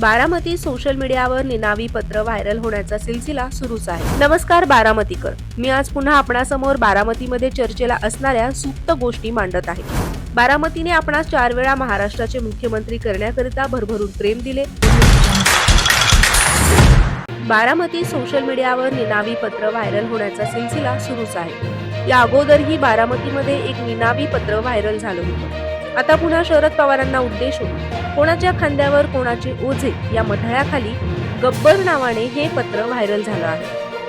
Baramati social मीडियावर निनावी पत्र व्हायरल होण्याचा सिलसिला सुरूच आहे. नमस्कार बारामतीकर. मी आज पुन्हा आपणासमोर बारामतीमध्ये चर्चेला असणाऱ्या सुप्त गोष्टी मांडत आहे. बारामतीने आपणास चार वेळा महाराष्ट्राचे मुख्यमंत्री करण्याकरिता भरभरून प्रेम दिले. बारामती सोशल मीडियावर निनावी पत्र व्हायरल होण्याचा सिलसिला सुरूच आहे. या अगोदरही बारामतीमध्ये एक निनावी पत्र व्हायरल झालं होतं. आता पुन्हा शरद पवारांना उद्देशून कोणाच्या खांद्यावर कोणाचे ओझे या मथळ्याखाली गब्बर नावाने हे पत्र व्हायरल झालं आहे.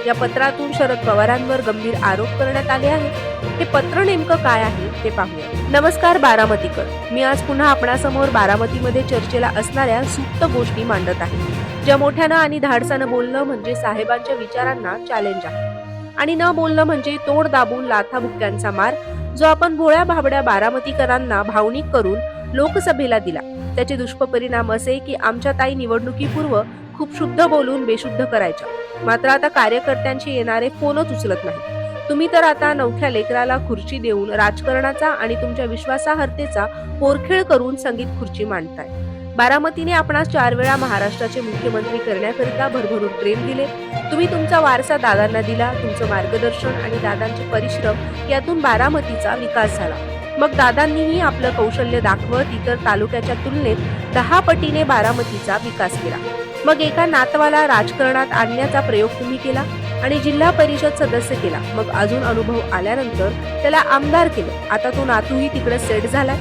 या पत्रातून शरद पवारांवर गंभीर आरोप करण्यात आले आहेत. हे पत्र नेमकं काय आहे ते पाहूया. नमस्कार बारामतीकर. मी आज पुन्हा आपणासमोर बारामतीमध्ये चर्चेला असणाऱ्या सुप्त गोष्टी मांडत आहे. ज्या मोठ्यानं आणि धाडसानं बोलणं म्हणजे साहेबांच्या विचारांना चॅलेंज आहे. आणि न बोलणं म्हणजे तोड दाबून लाथाबुक्क्यांचा मार जो आपण भोळ्या भाबड्या बारामतीकरांना भावनिक करून लोकसभेला दिला. त्याचे दुष्परिणाम असे की आमच्या ताई निवडणुकीपूर्व खूप शुद्ध बोलून बेशुद्ध करायच्या. मात्र आता कार्यकर्त्यांचे येणारे फोनच उचलत नाही तुम्ही तर आता नवख्या लेकराला खुर्ची देऊन राजकारणाचा आणि तुमच्या विश्वासार्हतेचा पोरखेळ करून संगीत खुर्ची मांडताय. बारामतीने आपणास चार वेळा महाराष्ट्राचे मुख्यमंत्री करण्याकरिता भरभरून प्रेम दिले. तुम्ही तुमचा वारसा दादांना दिला तुमचं मार्गदर्शन आणि दादांचे परिश्रम यातून बारामतीचा विकास झाला. मग दादांनीही आपलं कौशल्य दाखवत इतर तालुक्याच्या तुलनेत दहा पटीने बारामतीचा विकास केला. मग एका नातवाला राजकारणात आणण्याचा प्रयोग तुम्ही केला आणि जिल्हा परिषद सदस्य केला. मग अजून अनुभव आल्यानंतर त्याला आमदार केलं. आता तो नातूही तिकडे सेट झालाय.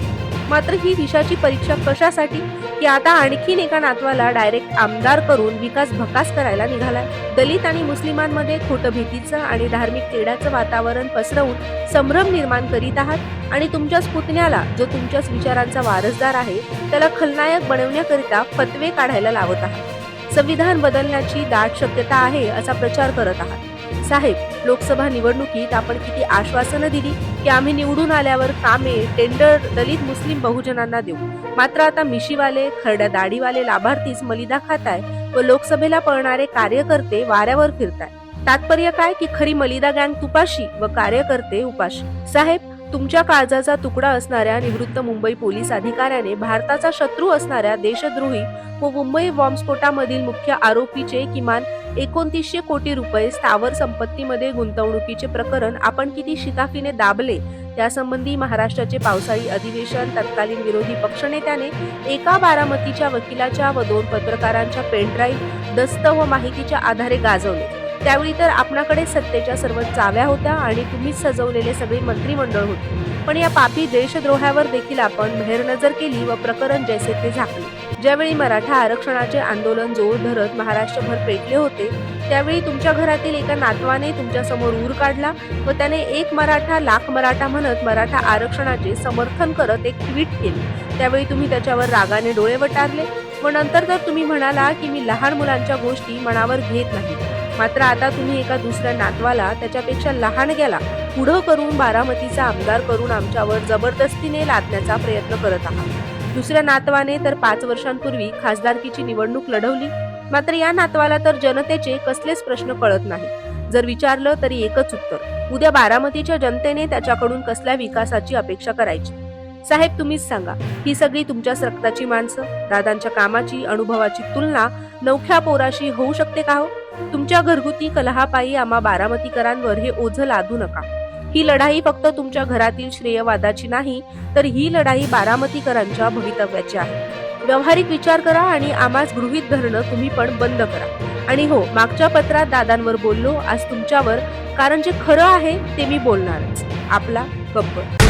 मात्र ही विषाची परीक्षा कशासाठी? की आता आणखीन एका नातवाला डायरेक्ट आमदार करून विकास भकास करायला निघालाय. दलित आणि मुस्लिमांमध्ये खोटं भीतीचं आणि धार्मिक तेढ्याचं वातावरण पसरवून संभ्रम निर्माण करीत आहात आणि तुमच्याच पुतण्याला जो तुमच्याच विचारांचा वारसदार आहे त्याला खलनायक बनवण्याकरिता फतवे काढायला लावत आहात. संविधान बदलण्याची दाट शक्यता आहे असा प्रचार करत आहात. साहेब लोकसभा निवडणुकीत आपण किती आश्वासनं दिली की आम्ही निवडून आल्यावर कामे टेंडर दलित मुस्लिम बहुजनांना देऊ. मात्र आता मिशीवाले खरड्या दाढीवाले लाभार्थीच मलिदा खाताय व लोकसभेला पळणारे कार्यकर्ते वाऱ्यावर फिरताय. तात्पर्य काय की खरी मलिदा गँग तुपाशी व कार्यकर्ते उपाशी. साहेब तुमच्या काळजाचा तुकडा असणाऱ्या निवृत्त मुंबई पोलीस अधिकाऱ्याने भारताचा शत्रू असणाऱ्या देशद्रोही व मुंबई बॉम्बस्फोटामधील मुख्य आरोपीचे किमान एकोणतीसशे कोटी रुपये स्थावर संपत्तीमध्ये गुंतवणुकीचे प्रकरण आपण किती शिताफीने दाबले त्यासंबंधी महाराष्ट्राचे पावसाळी अधिवेशन तत्कालीन विरोधी पक्षनेत्याने एका बारामतीच्या वकिलाच्या व दोन पत्रकारांच्या पेनड्राईव्ह दस्त व माहितीच्या आधारे गाजवले. त्यावेळी तर आपणाकडे सत्तेच्या सर्व चाव्या होत्या आणि तुम्हीच सजवलेले सगळे मंत्रिमंडळ होते. पण या पापी देशद्रोहावर देखील आपण मेहरनजर केली व प्रकरण जैसे ते झाकले. ज्यावेळी मराठा आरक्षणाचे आंदोलन जोर धरत महाराष्ट्रभर पेटले होते त्यावेळी तुमच्या घरातील एका नातवाने तुमच्यासमोर ऊर काढला व त्याने एक मराठा लाख मराठा म्हणत मराठा आरक्षणाचे समर्थन करत एक ट्विट केले. त्यावेळी तुम्ही त्याच्यावर रागाने डोळे वटारले व नंतर तर तुम्ही म्हणाला की मी लहान मुलांच्या गोष्टी मनावर घेत नाही. मात्र आता तुम्ही एका दुसऱ्या नातवाला त्याच्यापेक्षा लहान गेला पुढं करून बारामतीचा आमदार करून आमच्यावर जबरदस्तीने लादण्याचा प्रयत्न करत आहात. दुसऱ्या नातवाने तर पाच वर्षांपूर्वी खासदारकीची निवडणूक लढवली. मात्र या नातवाला तर जनतेचे कसलेच प्रश्न कळत नाही. जर विचारलं तरी एकच उत्तर उद्या बारामतीच्या जनतेने त्याच्याकडून कसल्या विकासाची अपेक्षा करायची? साहेब तुम्हीच सांगा ही सगळी तुमच्याच रक्ताची माणसं दादांच्या कामाची अनुभवाची तुलना नवख्या पोराशी होऊ शकते का हो? तुमच्या घरगुती कलहापायी आम्हा बारामतीकरांवर हे ओझं लादू नका. ही लढाई फक्त तुमच्या घरातील श्रेयवादाची नाही तर ही लढाई बारामतीकरांच्या भवितव्याची आहे. व्यावहारिक विचार करा आणि आम्हाच गृहीत धरणं तुम्ही पण बंद करा. आणि हो मागच्या पत्रात दादांवर बोललो आज तुमच्यावर कारण जे खरं आहे ते मी बोलणारच. आपला गप्पर